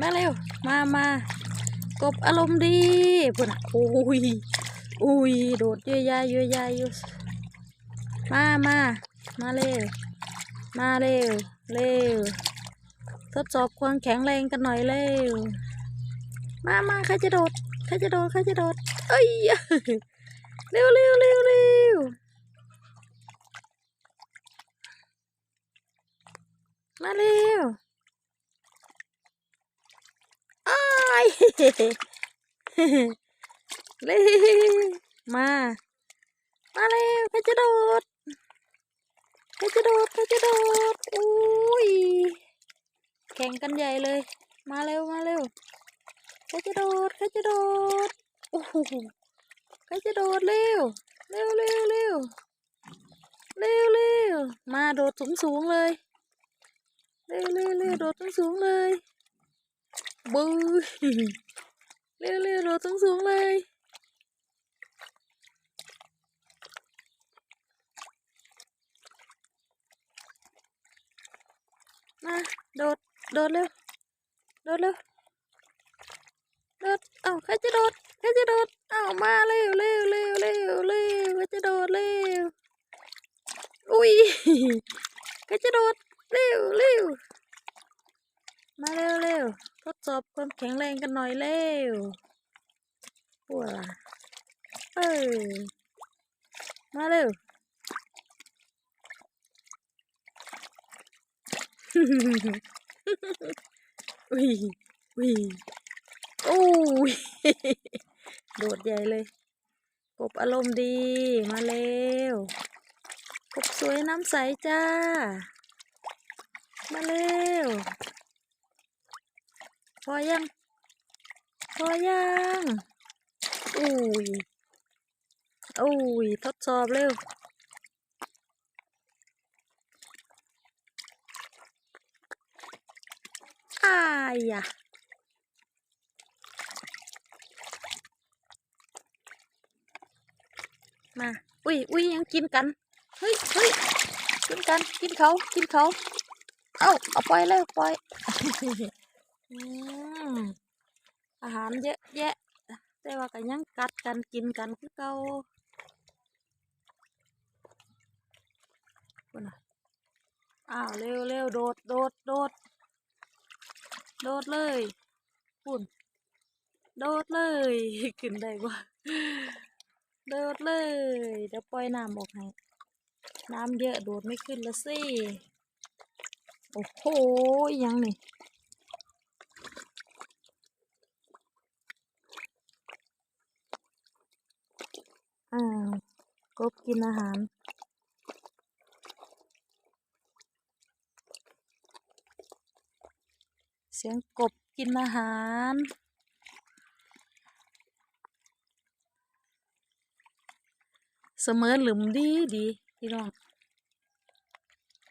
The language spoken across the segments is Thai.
มาเร็ว มามากบอารมณ์ดีพุ่นน่ะอุ้ยอุ้ยโดดเยอะยายเยอะยายอยู่มามามาเร็ว มาเร็ว เร็ว ทดสอบความแข็งแรงกันหน่อยเร็ว มามาใครจะโดด ใครจะโดด ใครจะโดด เอ้ย เร็วเร็วเร็วเร็วมาเร็วอ้าย เร็วมา มาเร็วใครจะโดดใครจะโดดใครจะโดดอุ้ยแข่งกันใหญ่เลย มาเร็วมาเร็วใครจะโดดใครจะโดดโอ้โหใครจะโดดเร็วเร็วเร็วเร็วเร็วเร็วมาโดดสูงสูงๆเลยเร็วเร็วเร็วโดดสูงสูงๆเลย บูเร็วเร็วโดดสูงสูงๆเลยมาโดดโดดเร็วโดดเร็วโดดเอ้าใค ทดสอบความแข็งแรงกันหน่อยเร็วปัวล่ะเออมาเร็วอุ้ยอุ้ยโอ้ยโดดใหญ่เลย กบอารมณ์ดีมาเร็ว กบสวยน้ำใสจ้า มาเร็ว พอยัง พอยังอุ้ยอุ้ยทดสอบเร็วอายอะมา อุ้ยอุ้ยยังกินกัน เฮ้ยเฮ้ยกินกัน กินเขา กินเขา เอาเอาปล่อยเลยปล่อย อืมอาหารเยอะแยะ แต่ว่าก็ยังกัดกันกินกันคือเก่าพุ่นน่ะอ้าวเร็วเร็วโดดโดดโดดโดดเลยปุ่นโดดเลยขึ้นได้บ่โดดเลย เดี๋ยวปล่อยน้ำออกให้น้ำเยอะโดดไม่ขึ้นละสิ โอ้โหอิหยังนี่ อ้าว กบกินอาหาร เสียงกบกินอาหาร เสมอหลุมดีดีพี่น้อง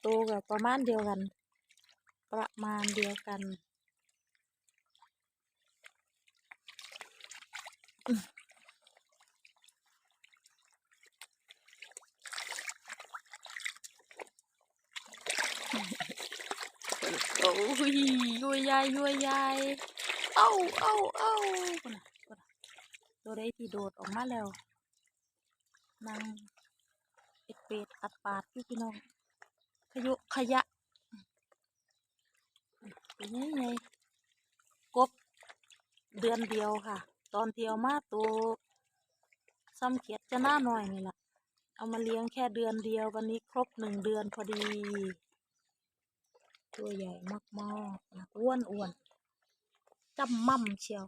โตกับประมาณเดียวกัน ประมาณเดียวกัน โอ้ยยัวยายยัวยายเอ้าเอ้าเอ้าตัวได้ที่โดดออกมาแล้วนางเอ็ดเป็ดอัดปาดอยู่พี่น้องขยุขยะเป็นยังไงกบเดือนเดียวค่ะ ตอนเที่เอามาตัวซ้ำเขียดจะหน้าหน่อยนี่แหละเอามาเลี้ยงแค่เดือนเดียววันนี้ครบหนึ่งเดือนพอดี ตัวใหญ่มากๆนะอ้วนอ้วนจำมั่มเชียว